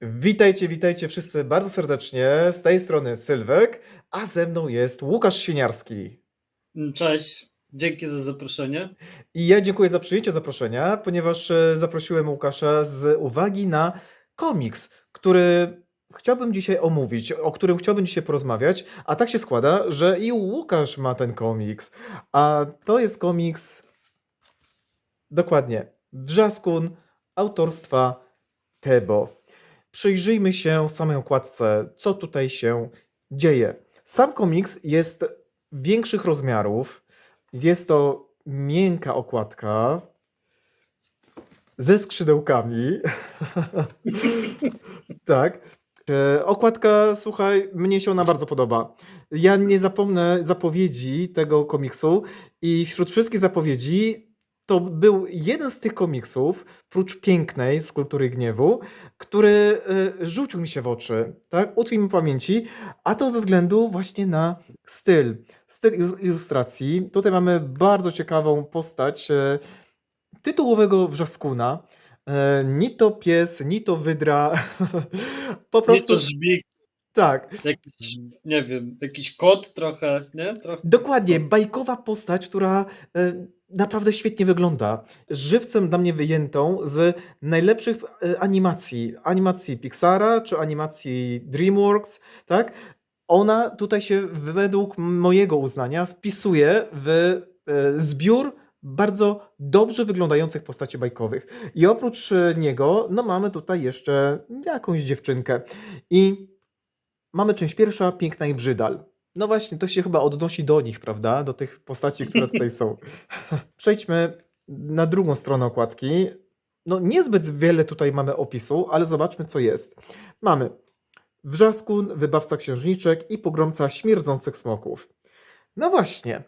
Witajcie, witajcie wszyscy bardzo serdecznie. Z tej strony Sylwek, a ze mną jest Łukasz Świniarski. Cześć, dzięki za zaproszenie. I ja dziękuję za przyjęcie zaproszenia, ponieważ e, zaprosiłem Łukasza z uwagi na komiks, który chciałbym dzisiaj omówić, o którym chciałbym dzisiaj porozmawiać. A tak się składa, że i Łukasz ma ten komiks. A to jest komiks dokładnie Drzaskun autorstwa Tebo. Przyjrzyjmy się samej okładce, co tutaj się dzieje. Sam komiks jest większych rozmiarów. Jest to miękka okładka ze skrzydełkami. tak. E, Okładka, słuchaj, mnie się ona bardzo podoba. Ja nie zapomnę zapowiedzi tego komiksu i wśród wszystkich zapowiedzi to był jeden z tych komiksów, prócz pięknej Skulptury Gniewu, który e, rzucił mi się w oczy, tak? Utkwił mi pamięci, a to ze względu właśnie na styl, styl ilu- ilustracji. Tutaj mamy bardzo ciekawą postać e, tytułowego wrzaskuna. E, Ni to pies, ni to wydra. Po prostu to żbik, tak. jakiś, nie wiem, jakiś kot trochę, nie? Trochę. Dokładnie, bajkowa postać, która e, naprawdę świetnie wygląda. Żywcem dla mnie wyjętą z najlepszych e, animacji. Animacji Pixara czy animacji DreamWorks, tak? Ona tutaj się według mojego uznania wpisuje w e, zbiór bardzo dobrze wyglądających postaci bajkowych. I oprócz niego, no mamy tutaj jeszcze jakąś dziewczynkę. I mamy część pierwsza, Piękna i Brzydal. No właśnie, to się chyba odnosi do nich, prawda? Do tych postaci, które tutaj są. Przejdźmy na drugą stronę okładki. No niezbyt wiele tutaj mamy opisu, ale zobaczmy co jest. Mamy Wrzaskun, Wybawca Księżniczek i Pogromca Śmierdzących Smoków. No właśnie.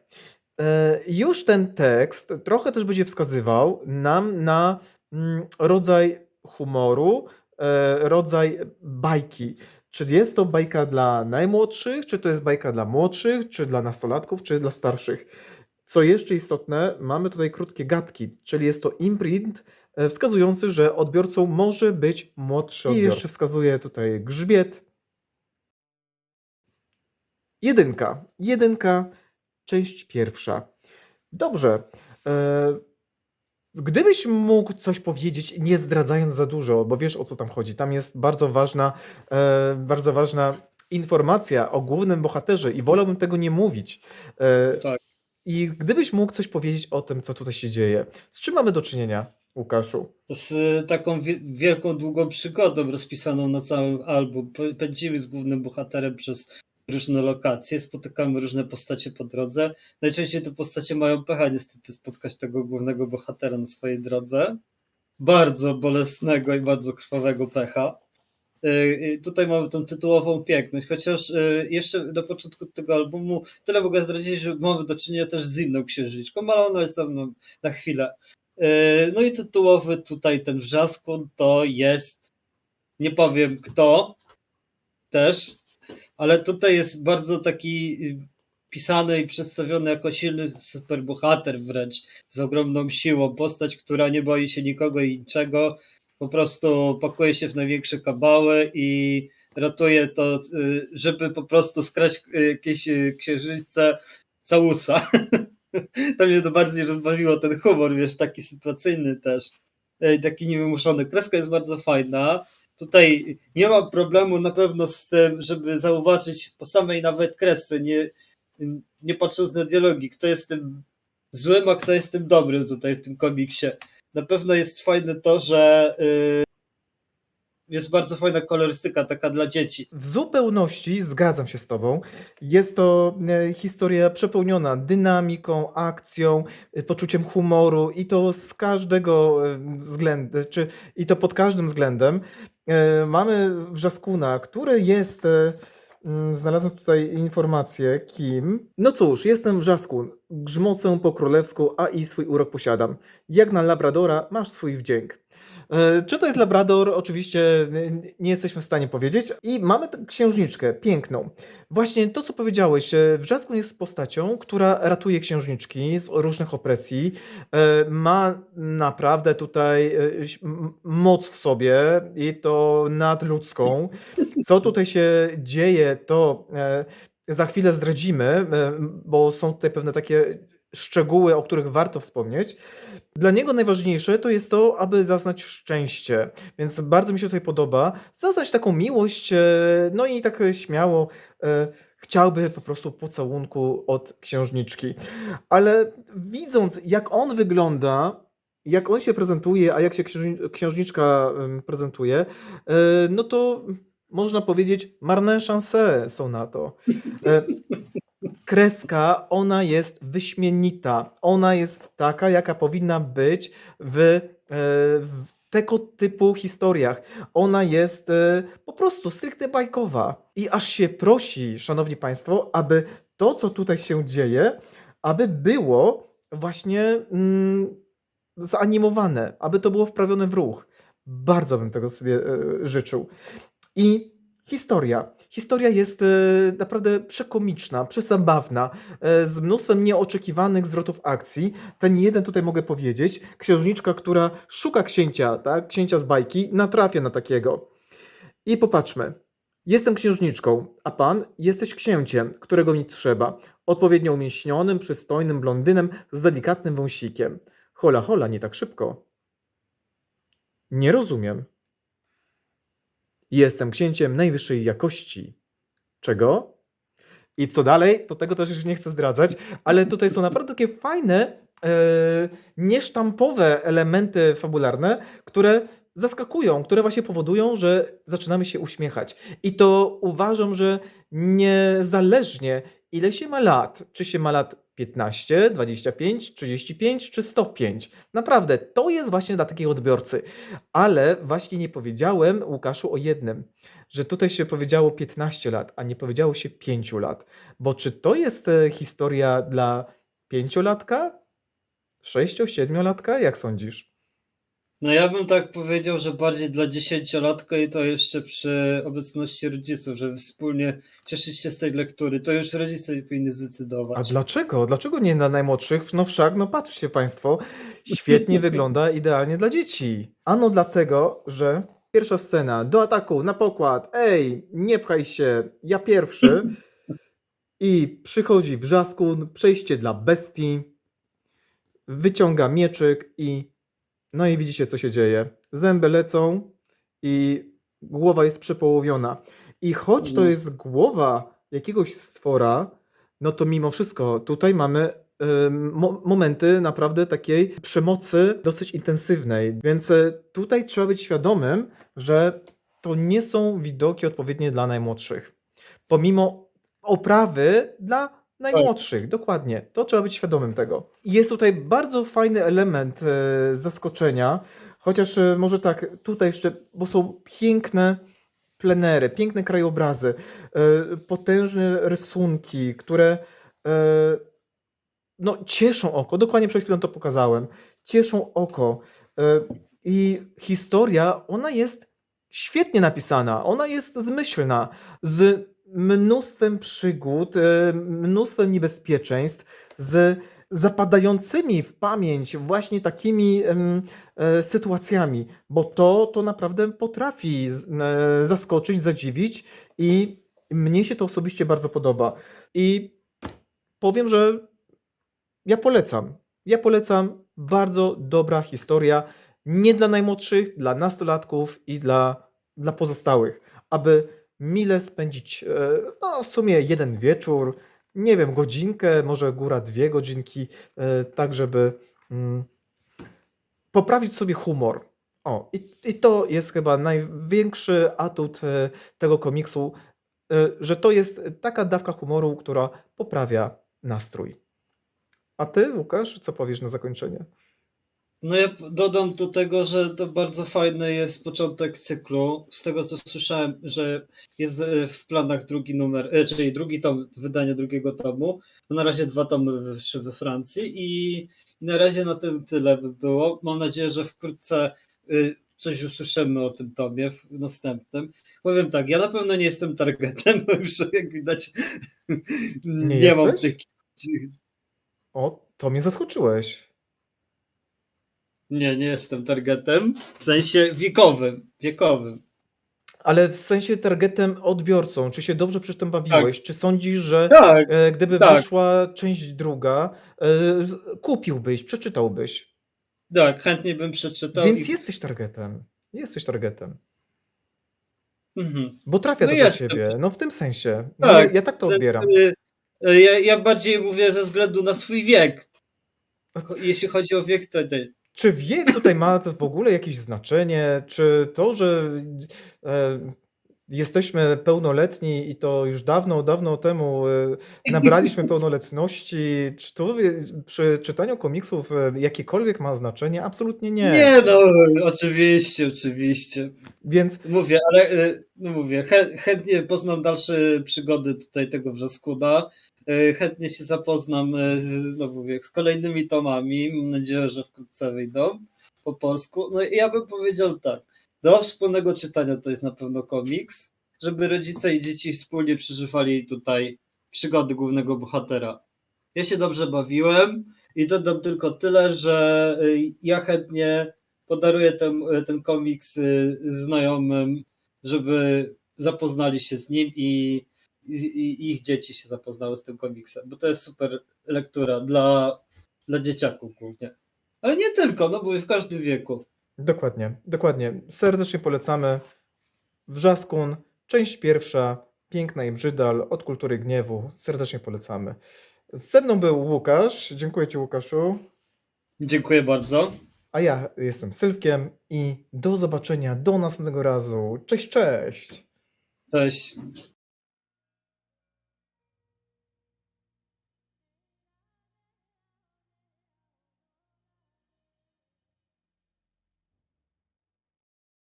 e, Już ten tekst trochę też będzie wskazywał nam na mm, rodzaj humoru, e, rodzaj bajki. Czy jest to bajka dla najmłodszych, czy to jest bajka dla młodszych, czy dla nastolatków, czy dla starszych? Co jeszcze istotne, mamy tutaj krótkie gadki, czyli jest to imprint e, wskazujący, że odbiorcą może być młodszy I odbiorca. jeszcze wskazuje tutaj grzbiet. Jedynka. Jedynka, część pierwsza. Dobrze. E, Gdybyś mógł coś powiedzieć, nie zdradzając za dużo, bo wiesz o co tam chodzi. Tam jest bardzo ważna, e, bardzo ważna informacja o głównym bohaterze i wolałbym tego nie mówić. E, Tak. I gdybyś mógł coś powiedzieć o tym, co tutaj się dzieje. Z czym mamy do czynienia, Łukaszu? Z y, taką wie, wielką, długą przygodą rozpisaną na cały album. P- Pędzimy z głównym bohaterem przez różne lokacje, spotykamy różne postacie po drodze. Najczęściej te postacie mają pecha niestety spotkać tego głównego bohatera na swojej drodze. Bardzo bolesnego i bardzo krwawego pecha. Y, y, Tutaj mamy tą tytułową piękność, chociaż y, jeszcze na początku tego albumu tyle mogę zdradzić, że mamy do czynienia też z inną księżniczką, ale ona jest tam na chwilę. No i tytułowy tutaj ten wrzaskun to jest, nie powiem kto też, ale tutaj jest bardzo taki y, pisany i przedstawiony jako silny superbohater wręcz, z ogromną siłą, postać, która nie boi się nikogo i niczego, po prostu pakuje się w największe kabały i ratuje to, y, żeby po prostu skraść y, jakieś księżyce całusa. To mnie to bardziej rozbawiło, ten humor, wiesz, taki sytuacyjny też, taki niewymuszony. Kreska jest bardzo fajna. Tutaj nie ma problemu na pewno z tym, żeby zauważyć po samej nawet kresce, nie, nie patrząc na dialogi, kto jest tym złym, a kto jest tym dobrym tutaj w tym komiksie. Na pewno jest fajne to, że y, jest bardzo fajna kolorystyka taka dla dzieci. W zupełności zgadzam się z Tobą. Jest to e, historia przepełniona dynamiką, akcją, e, poczuciem humoru i to z każdego względu, czy i to pod każdym względem. E, Mamy Wrzaskuna, który jest. e, mm, Znalazłem tutaj informację, kim. No cóż, jestem Wrzaskun. Grzmocę po królewsku, a i swój urok posiadam. Jak na Labradora masz swój wdzięk. E, Czy to jest Labrador? Oczywiście nie jesteśmy w stanie powiedzieć. I mamy księżniczkę, piękną. Właśnie to, co powiedziałeś, e, Wrzaskun jest postacią, która ratuje księżniczki z różnych opresji. E, Ma naprawdę tutaj moc w sobie i to nadludzką. Co tutaj się dzieje, to za chwilę zdradzimy, bo są tutaj pewne takie szczegóły, o których warto wspomnieć. Dla niego najważniejsze to jest to, aby zaznać szczęście, więc bardzo mi się tutaj podoba. Zaznać taką miłość, e, no i tak śmiało e, chciałby po prostu pocałunku od księżniczki. Ale widząc, jak on wygląda, jak on się prezentuje, a jak się księżni- księżniczka prezentuje, e, no to można powiedzieć, marne szanse są na to. Kreska, ona jest wyśmienita. Ona jest taka, jaka powinna być w, e, w tego typu historiach. Ona jest e, po prostu stricte bajkowa. I aż się prosi, szanowni państwo, aby to, co tutaj się dzieje, aby było właśnie mm, zanimowane, aby to było wprawione w ruch. Bardzo bym tego sobie e, życzył. I historia. Historia jest e, naprawdę przekomiczna, przezabawna, e, z mnóstwem nieoczekiwanych zwrotów akcji. Ten jeden tutaj mogę powiedzieć. Księżniczka, która szuka księcia, tak? księcia z bajki, natrafia na takiego. I popatrzmy. Jestem księżniczką, a pan jesteś księciem, którego mi trzeba. Odpowiednio umieśnionym, przystojnym blondynem z delikatnym wąsikiem. Hola, hola, nie tak szybko. Nie rozumiem. Jestem księciem najwyższej jakości. Czego? I co dalej? To tego też już nie chcę zdradzać, ale tutaj są naprawdę takie fajne, e, niesztampowe elementy fabularne, które zaskakują, które właśnie powodują, że zaczynamy się uśmiechać. I to uważam, że niezależnie ile się ma lat, czy się ma lat 15, 25, 35 czy 105. Naprawdę, to jest właśnie dla takiego odbiorcy. Ale właśnie nie powiedziałem, Łukaszu, o jednym, że tutaj się powiedziało 15 lat, a nie powiedziało się 5 lat. Bo czy to jest e, historia dla pięciolatka? Sześcio, siedmiolatka? Jak sądzisz? No ja bym tak powiedział, że bardziej dla dziesięciolatka i to jeszcze przy obecności rodziców, żeby wspólnie cieszyć się z tej lektury. To już rodzice powinni A zdecydować. dlaczego? Dlaczego nie dla najmłodszych? No wszak, no patrzcie Państwo, świetnie wygląda idealnie dla dzieci. Ano dlatego, że pierwsza scena, do ataku, na pokład, ej, nie pchaj się, ja pierwszy. I przychodzi wrzaskun, przejście dla bestii, wyciąga mieczyk i no i widzicie co się dzieje. Zęby lecą i głowa jest przepołowiona. I choć to Mhm. jest głowa jakiegoś stwora, no to mimo wszystko tutaj mamy mo momenty naprawdę takiej przemocy dosyć intensywnej. Więc e, tutaj trzeba być świadomym, że to nie są widoki odpowiednie dla najmłodszych. Pomimo oprawy dla najmłodszych, dokładnie. To trzeba być świadomym tego. Jest tutaj bardzo fajny element e, zaskoczenia, chociaż e, może tak, tutaj jeszcze, bo są piękne plenery, piękne krajobrazy, e, potężne rysunki, które e, no, cieszą oko. Dokładnie przed chwilą to pokazałem. Cieszą oko. E, I historia, ona jest świetnie napisana. Ona jest zmyślna, z mnóstwem przygód, e, mnóstwem niebezpieczeństw, z zapadającymi w pamięć właśnie takimi e, sytuacjami, bo to, to naprawdę potrafi e, zaskoczyć, zadziwić i mnie się to osobiście bardzo podoba. I powiem, że ja polecam. Ja polecam. Bardzo dobra historia. Nie dla najmłodszych, dla nastolatków i dla, dla pozostałych. Aby mile spędzić, e, no w sumie jeden wieczór, nie wiem, godzinkę, może góra dwie godzinki, e, tak żeby mm, poprawić sobie humor. O, i, i to jest chyba największy atut e, tego komiksu, że to jest taka dawka humoru, która poprawia nastrój. A ty, Łukasz, co powiesz na zakończenie? No ja dodam do tego, że to bardzo fajny jest początek cyklu. Z tego co słyszałem, że jest e, w planach drugi numer, e, czyli drugi tom, wydanie drugiego tomu. To na razie dwa tomy wyszły we Francji i, na razie na tym tyle by było. Mam nadzieję, że wkrótce y, coś usłyszymy o tym tomie w następnym. Powiem tak, ja na pewno nie jestem targetem, bo już jak widać nie, Nie mam jesteś? tych... O, to mnie zaskoczyłeś. Nie, nie jestem targetem, w sensie wiekowym, wiekowym. Ale w sensie targetem odbiorcą, czy się dobrze przy tym bawiłeś? Czy sądzisz, że Tak, e, gdyby tak. wyszła część druga, e, kupiłbyś, przeczytałbyś? tak, chętnie bym przeczytał. Więc i... jesteś targetem. Jesteś targetem. Mhm. Bo trafia No to jestem. do ciebie. No w tym sensie. No, Tak, ja, ja tak to odbieram. y, Ja, ja bardziej mówię ze względu na swój wiek. Jeśli chodzi o wiek, to, to Czy wiek tutaj ma to w ogóle jakieś znaczenie? Czy to, że e, jesteśmy pełnoletni i to już dawno, dawno temu e, nabraliśmy pełnoletności, czy to przy czytaniu komiksów e, jakiekolwiek ma znaczenie? Absolutnie nie. Nie, no, oczywiście, oczywiście. Więc Mówię, ale y, no mówię, chę, chętnie poznam dalsze przygody tutaj tego wrzaskuna. Y, Chętnie się zapoznam z, no mówię, z kolejnymi tomami. Mam nadzieję, że wkrótce wyjdą po polsku. No i ja bym powiedział tak. Do wspólnego czytania to jest na pewno komiks, żeby rodzice i dzieci wspólnie przeżywali tutaj przygody głównego bohatera. Ja się dobrze bawiłem i dodam tylko tyle, że y, ja chętnie podaruję ten, ten komiks znajomym, żeby zapoznali się z nim i, i, ich dzieci się zapoznały z tym komiksem, bo to jest super lektura dla, dla dzieciaków głównie. Ale nie tylko, no bo i w każdym wieku. dokładnie, dokładnie. Serdecznie polecamy. Wrzaskun, część pierwsza, Piękna i Brzydal, od Kultury Gniewu. Serdecznie polecamy. Ze mną był Łukasz. Dziękuję Ci, Łukaszu. Dziękuję bardzo. A ja jestem Sylwkiem i do zobaczenia do następnego razu. Cześć, cześć! Cześć.